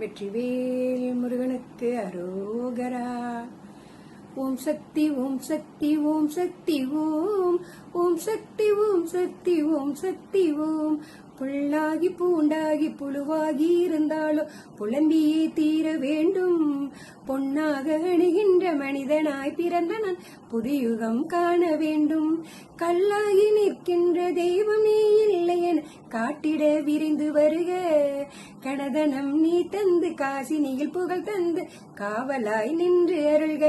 வெற்றிவேல் முருகனுக்கு அரோகரா. ஓம் சக்தி ஓம் சக்தி ஓம் சக்தி ஓம். ஓம் சக்தி ஓம் சக்தி ஓம் சக்தி ஓம். புல்லாகி பூண்டாகி புழுவாகி இருந்தாலும் புலம்பியே தீர வேண்டும். பொன்னாக அணுகின்ற மனிதனாய் பிறந்த நான் புதியுகம் காண வேண்டும். கல்லாகி நிற்கின்ற தெய்வமே இல்லை என காட்டிட விரிந்து வருக. கனதனம் நீ தந்து காசினியில் புகழ் தந்து காவலாய் நின்று அருள்க.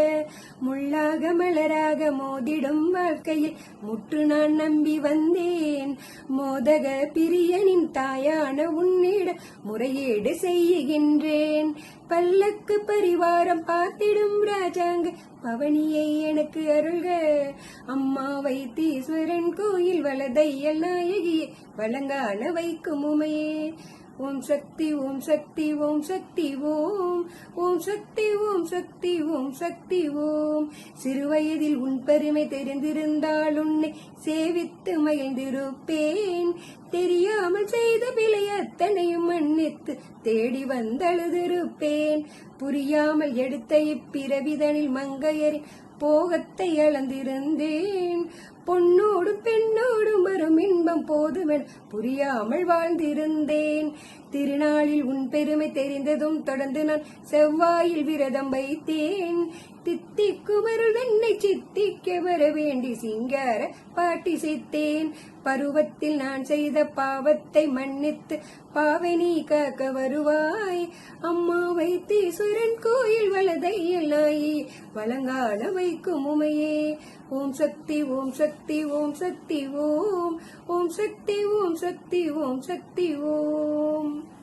முள்ளாக மலராக மோதிடும் வாழ்க்கையில் முற்று நான் நம்பி வந்தேன். மோதக பிரியனின் தாயான உன்னிட முறையீடு செய்கின்றேன். பல்லக்கு பரிவாரம் பார்த்திடும் ராஜாங்க பவனியை எனக்கு அருள்க. அம்மா வைத்தீஸ்வரன் கோயில் வலதையல் நாயகியே வழங்கான வைக்கும் உமையே. ஓம் சக்தி ஓம் சக்தி ஓம் சக்தி ஓம். ஓம் சக்தி ஓம் சக்தி ஓம் சக்தி ஓம். சிறுவயதில் உன் பெருமை தெரிந்திருந்தால் உன்னை சேவித்து மகிழ்ந்திருப்பேன். தெரியாமல் செய்த பிழை அத்தனையும் மன்னித்து தேடி வந்தழுதிருப்பேன். புரியாமல் எடுத்த இப்பிறவிதனில் மங்கையரின் போகத்தை அளந்திருந்தேன். பொன்னோடு பெண்ணோடு இன்பம் போதுமென புரியாமல் வாழ்ந்திருந்தேன். திருநாளில் உன் பெருமை தெரிந்ததும் தொடர்ந்து நான் செவ்வாயில் விரதம் வைத்தேன். தித்திக்குமருள் என்னை சித்திக்க வர வேண்டி சிங்கார பாட்டி செய்தேன் பருவத்தில் நான் செய்த பாவத்தை மன்னித்து பாவனி காக்க வருவாய். அம்மா ஈஸ்வரன் கோயில் வலதை நாயி வழங்கால வைக்கும் உமையே. ஓம் சக்தி ஓம் சக்தி ஓம் சக்தி ஓம். ஓம் சக்தி ஓம் சக்தி ஓம் சக்தி ஓம்.